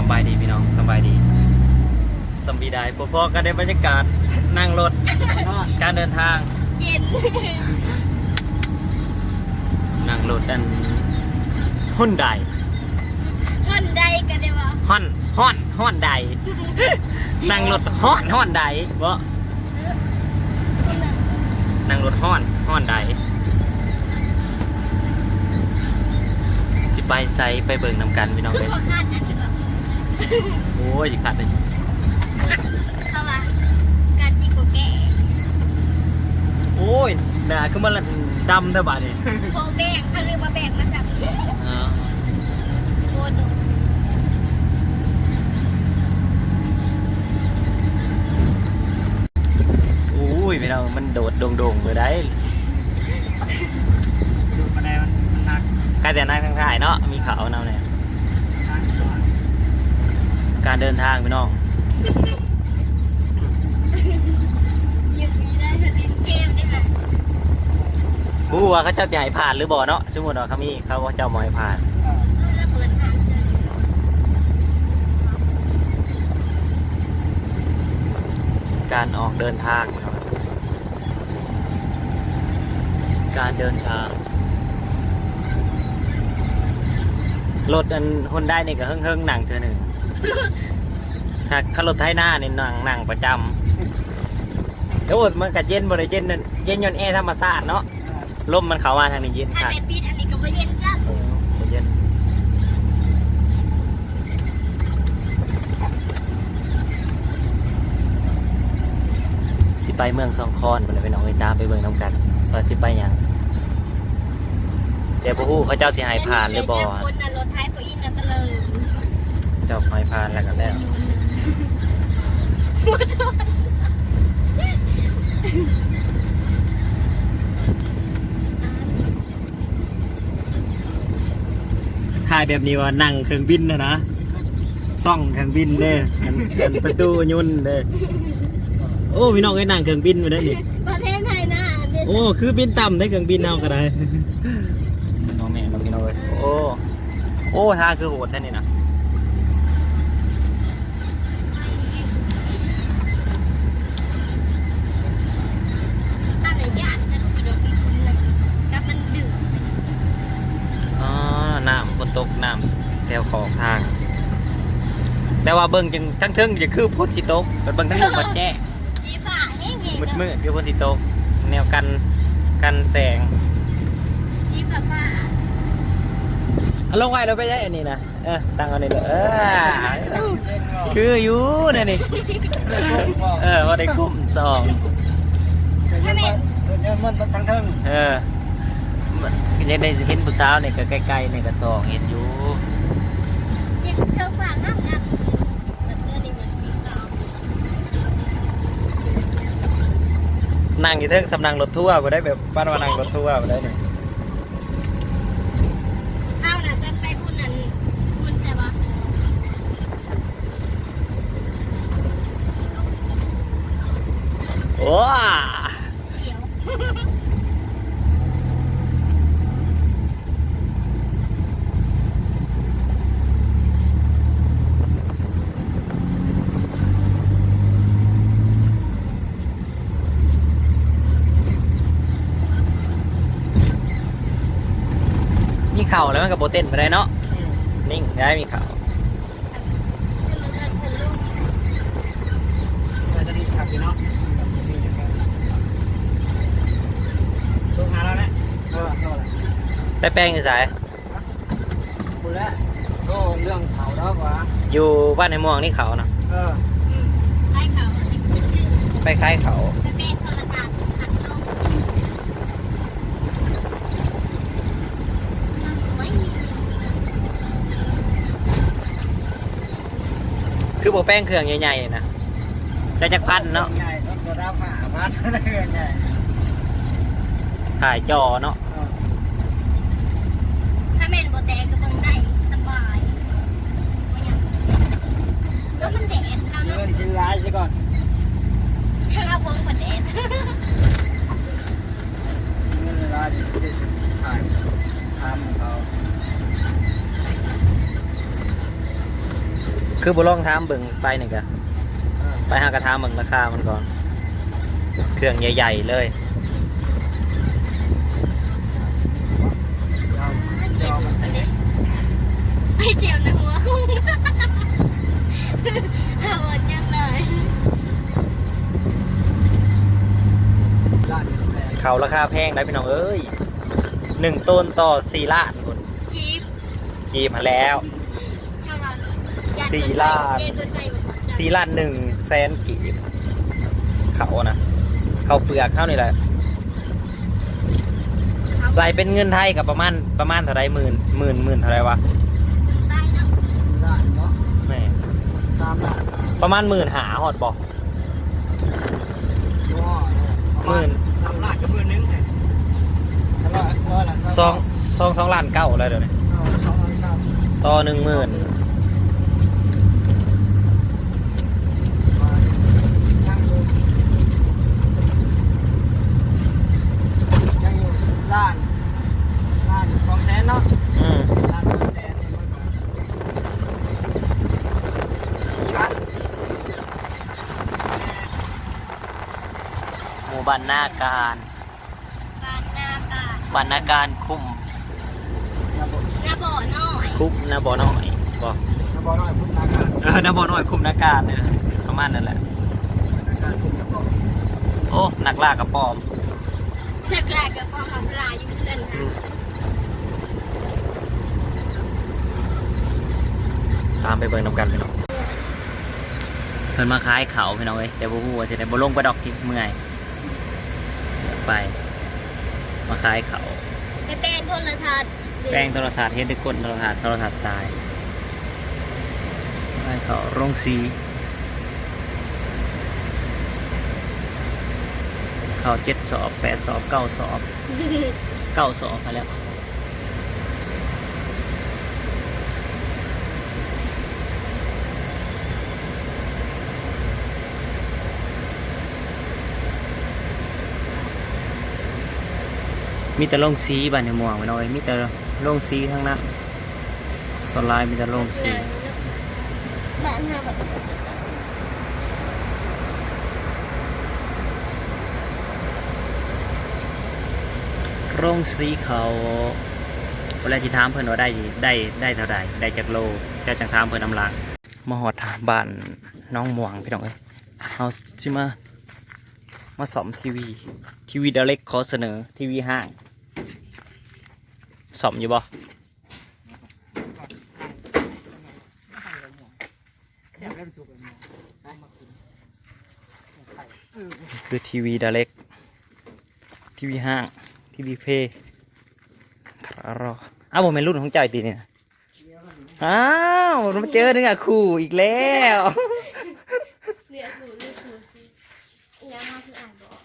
สำบายดีพี่น้องสำบายดีสำบีได้พอๆกันในบรรยากาศนั่งรถการเดินทางเย็นนั่งรถกันหุ่นใดท่อนใดกันได้บ่ฮ่อนฮ่อนฮ่อนใดนั่งรถฮ่อนฮ่อนใดบ่นั่งรถฮ่อนฮ่อนใดสิไปใส่ไปเบิ่งนำกันพี่น้องคือเลย โอ้ยสิขาดเลยเอาว่าการดีกว่าแก่โอ้ยหนาคือมันละดำเท่าบาดนี่โบแบกเขาเรียกว่าแบกมาสับเออโบดโอ้ยพี่น้องมันโดดโด่งๆไปได้ดูมาได้มันมันหนักใครแต่นั่งข้างถ่ายเนาะมีเขาเนาเนี่ยหนักกว่า การเดินทางพี่น้องยืดนี้ได้เธอเล่นเกมได้ค่ะบูว่าเขาเจ้าจะให้ผ่านหรือบ่เนาะสมมติว่าเขามีเขาว่าเจ้าหมอยผ่านเออเออแล้วเปิดหางเชิญการออกเดินทางพี่น้องการเดินทาง รถอันฮอนได้นี่ก็เฮิ่งๆหนังเธอหนึ่ง หากขับรถไทยหน้านี่หนังหนังประจำโอ้ยมันก็เย็นบ่ได้เย็นนั่นเย็นยนต์แอร์ธรรมชาติเนาะลมมันเข้ามาทางนี้เย็นถ้าค่ะในปีดอันนี้ก็บ่เย็นจ้ะเออบ่เย็นสิไปเมืองซองคอนมันเลยไปน้องไปตามไปเบิ่งน้ำกันว่าสิไปหยังแต่บ่ฮู้เขาเจ้าสิให้ผ่านหรือบ่ คนน่ะรถท้ายพออินน่ะตะเลิงเจ้าให้ผ่านแล้วก็แล้วหัวโดนถ่ายแบบนี้ว่านั่งเครื่องบินนะนะซ่องเครื่องบินเด้อันอันประตูยุ่นเด้โอ้พี่น้องไอ้นั่งเครื่องบินมาได้นี่ประเทศไทยนะอันนี้โอ้คือบินต่ำได้เครื่องบินเอาก็ได้น้องแม่น้องพี่น้องเอ้ยโอ้โอ้ทางคือโหดแท้นี่นะ ถ้าในญาติจะขี่รถมีคุณเลยกับมันดื้อ อ๋อน้ำ ฝนตกน้ำแถวขอบทาง แต่ว่าเบิ่งจังทั้งเทิงจะคือพ้นสิตกแต่เบิ่งทั้งเทิงมันแจ้สีฟ้าแห้งๆมืดเนมือะดคือพ้นสิตก แนวกันกันแสงสีฟ้าฟ้าเอาลงไว้เราไปได้อันนี้นะเออตั้งเอานี่เลยเออคืออยู่เนี่ยนี่เออพอได้คุ้มสองเดี๋ยวเย็นมันเดี๋ยวเย็นมันทั้งเทิงเออ มันยังได้เห็นผู้สาวเนี่ยก็ใกล้ๆเนี่ยก็สองเห็นอยู่ยังเธอฟ้างามงามแต่ตัวนี้เหมือนสีขาวนั่งอยู่เทิงสำนักรถทัวร์ไปได้แบบป้านว่านั่งรถทัวร์ไปได้เนี่ยเอาน่ะตอนไปบุญนั่นบุญใช่ปะโอ้ เข่าแล้วมันกับโบเต้นไปได้เนาะนิ่งได้มีเข่าไปแป้งอยู่สายคุณแล้วก็เรื่องเผาแล้วกว่าอยู่บ้านในม่วงนี่เขาเนาะเออไอ้เขาไปคล้ายเขาไปเป็นโทรทัศน์หันลงเงินไม่มี คือโบแป้งเครื่องใหญ่ๆนะจะจักพันเนาะใหญ่รถกระดับหาพันได้เงินใหญ่ถ่ายจอเนาะเออถ้าแม่นโบแตกก็เบิ่งได้สบายว่าหยังก็มันแดดเอาเนาะเงินชิ้นร้ายซะก่อนถ้าเอาเบิ่งประแดดเงินร้ายที่ถ่ายทำเขา คือบ่ลองถามเบิ่งไปหนึ่งกะเออไปหากระทามเบิ่งราคามันก่อน เครื่องใหญ่ๆเลยยาวยาวมันอันนี้ไอ้เจียวในหัวคุณเอาหมดยังเลยล้านแสนเขาราคาแพงได้พี่น้องเอ้ยหนึ่งต้นต่อสี่ล้านคนกีบกีบมาแล้วถ้าว่าอยก สี่ล้านเย็นบนใจบ่สี่ล้านหนึ่งแสนกีบเขานะเขาเปลือกเข้านี่แหละเขารายเป็นเงินไทยกับประมาณประมาณเท่าไรหมื่นหมื่นหมื่นเท่าไรวะใต้เนาะสี่ล้านเนาะแม่สามล้านประมาณหมื่นหาหอดบอกบ่หมื่นสามล้านกับหมื่นหนึงเลยแล้วก็ร้อยละสองสองสองล้านเก้าอะไรเดี๋ยวนี้เอาสองล้านเก้าต่อหนึ่งหมื่น มายังอยู่ยังอยู่ล้านล้านสองแสนเนาะ อืม ล้านสองแสนเนี่ยมันก็สี่ล้าน หมู่ บ้านนาการบ้านนากาศบ้านนาการคุ้มนะบ่หน้าบ่อน้อยคุ้มนาบ่อน้อยบอกนะบ่น้อยพุ่นนาการเออนาบ่อน้อยคุ้มนาการเนี่ยประมาณนั้นแหละนาการพุ่นนะบ่โอ้นักล่ากระปอมนักแรกกับกองทัพปลาอยู่เพื่อนค่ะตามไปเบิ่งนำกันพี่น้องเพิ่นมาขายเขาพี่น้องเอ้ยแต่บ่ฮู้ว่าสิได้บ่ลงไปดอกที่เมื่อย ไป มาขายเขาไปเป็นโทรทัศน์แป้งโทรทัศน์เฮ็ดด้วยก้นโทรทัศน์โทรทัศน์ตายขายเขาโรงสีเขาเจ็ดสอบแปดสอบเก้าสอบเก้าสอบไปแล้ว มีแต่ลงสีบ้านในเมืองไปหน่อยมีแต่ลงสีทั้งนั้นสลายมีแต่ลงสีบ้านห้าแบบโรงสีเขาเวลาที่ถามเพิ่อนว่าได้ได้ได้เท่าใดได้จากโลเจ้าจังถามเพิ่นนำลังมาหอดบ้านน้องม่วงพี่น้องเอ้ยเอาสิมามาสอมทีวี ทีวีดาเล็กขอเสนอทีวีห้าง สอมอยู่บ่แซ่บเล่มสุกเลยเนาะได้มากินไข่เออคือทีวีดาวเล็ก ทีวีห้าง ทีวีเพย์ทรออ้าวผมเป็นรุ่นของเจ้าอีกตีเนี่ยอ้าวมาเจอหนึ่งอะคู่อีกแล้วเรียกหนูเรียกหนูสิอีกอย่างมาคืออ่านบอก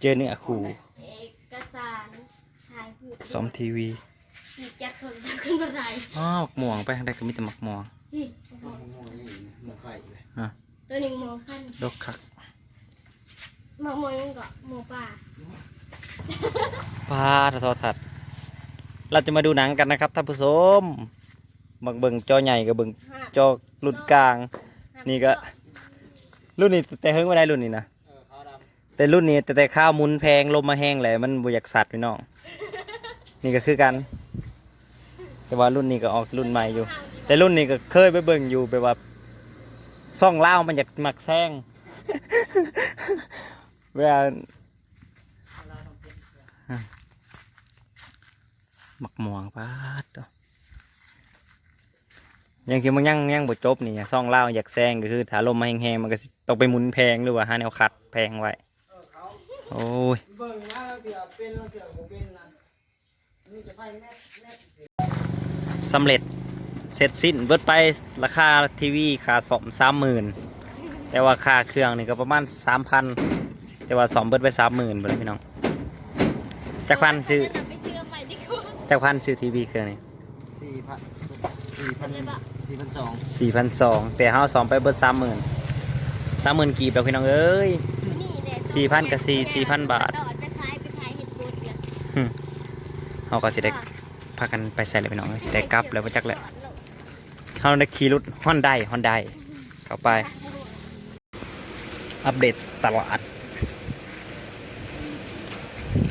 เจอหนึ่งอะคู่ เอกสารถ่ายหูป สอมทีวีมีแจ็คคนทำขึ้นมาถ่ายอ้าวหมักม่วงไปทางใดก็มีแต่หมักม่วงนี่หมูไข่เลยตัวหนึ่งมองขั้นดกคักมองมองยังเกาะมองป่าพาทอทัด เราจะมาดูหนังกันนะครับท่านผู้ชมบังเบิงจอใหญ่กับเบิงห้าจอรุ่นกลาง นี่ก็ รุ่นนี้แต่เฮิงไม่ได้รุ่นนี้นะเออขาวดแต่รุ่นนี้แต่แต่ข้าวหมุนแพงลมมาแห้งแหละมันบ่อยากสัตว์พี่น้อง นี่ก็คือกัน แต่ว่ารุ่นนี้ก็ออกรุ่นใหม่อยู่ แต่รุ่นนี้ก็เคยไปเบิ่งอยู่แบบว่าซ่องเล่ามันอยากมักแซงเวลาหมักหมวงปาดยังคือมันยังยังบ่จบนี่ซ่องเล่าอยากแซงก็คือถ้าลมมาแห้งๆมันก็ต้องไปหมุนแพงหรือว่าหาแนวคัดแพงไว้โอ้ยเบิ่งนะแล้วเดี๋ยวเป็นแล้วเดี๋ยวผมเป็นนะ สิสำเร็จเสร็จสิ้นเบิดไปราคาทีวีค่าสอมสามหมื่นแต่ว่าค่าเครื่องนี่ก็ประมาณสามพันแต่ว่าสอมเบิดไปสามหมื่นไปเลยพี่น้องจากพันซื้อจะไปซื้อใหม่ดีกว่าจากพันซื้อทีวีเครื่องนี้สี่พันสี่พันสี่พันสองสี่พันสองแต่เฮาสอมไปเบิดสามหมื่นสามหมื่นกีบแล้วพี่น้องเอ้ยนี่แหละสี่พันกับสี่สี่พันบาท เห็ดโบดกันเฮาก็สิได้พากันไปใส่เลยพี่น้องสิได้กลับแล้วบ่จักแหละเขาได้ขี่รถฮอนได้ฮอนได้เข้าไป อัปเดตตลาด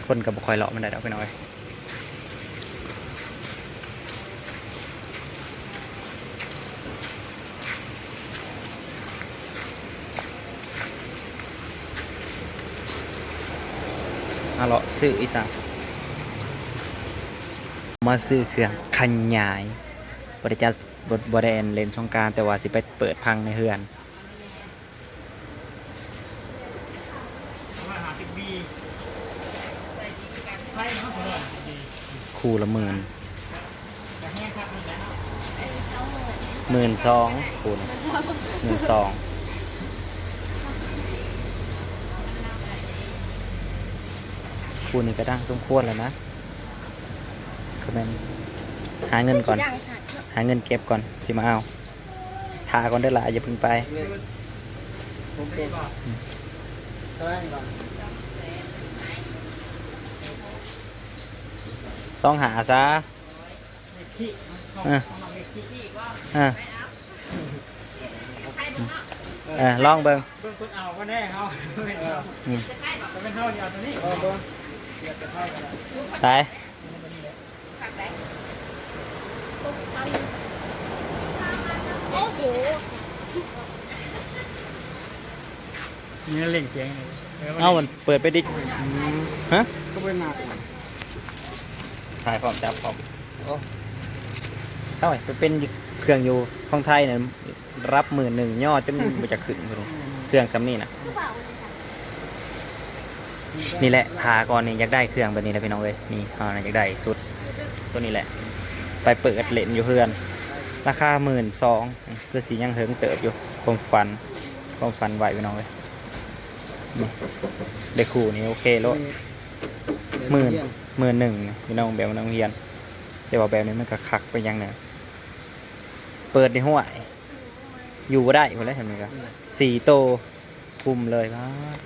คนกับบุคอยเลาะมันได้ดอกไปหน่อยมาเลาะซื้ออีสัง มาซื้อเครื่องขยายบริจาคบบริเวณเลนช่องการแต่ว่าสิไปเปิดพังในเฮือนมาหาสิบบีใช่เนคู่ละหมื่นหมื่นสองคูณหมื่นสองคูณนี่ก็ดังสมควรแล้วนะ ก็เป็นหาเงินก่อนดังสัตว์หาเงินเก็บก่อนสิมาเอาทาก่อนได้อละอย่าเพิ่งไปผมเป็นก่อนตัวแรกก่อนสองหาซะเล็กขี้ของอะของเล็กขี้ก็อ่าเออลองเบิ่งเพิ่งคนเอาก็แน่เขาเป็นเขาอืมจะเป็นเท่าเดียวตัวนี้เออเบิ่งเดียวจะเท่ากันแล้วไป โอ้โหนี่เล่งเสียงเอามันเปิดไปดิฮะก็เป็นหนักถ่ายพร้อมจับพร้อมโอ้เท่าไหร่ไปเป็นเครื่องอยู่ของไทยเนี่ยรับหมื่นหนึ่งยอดจนมันจะขึ้นคุณเครื่องซ้ำนี่นะผู้เบาเลยค่ะนี่แหละพาก่อนนี่อยากได้เครื่องแบบนี้นะพี่น้องเลยนี่อ่าอยากได้สุด ตัวนี้แหละ ไปเปิดเล่นอยู่เพื่อน ราคาหมื่นสองเพื่อสียังเฮิงเติบอยู่ความฝันความฝันไหวพี่น้องเลยนี่ได้คู่นี้โอเคโลดหมื่นหมื่นหนึ่งพี่น้องแบบน้องเฮียน แต่ว่าแบบนี้มันก็คักไปยังเนี่ยเปิดในห้วยอยู่ได้คนแรกเห็นไหมครับสี่โตคุมเลยครับ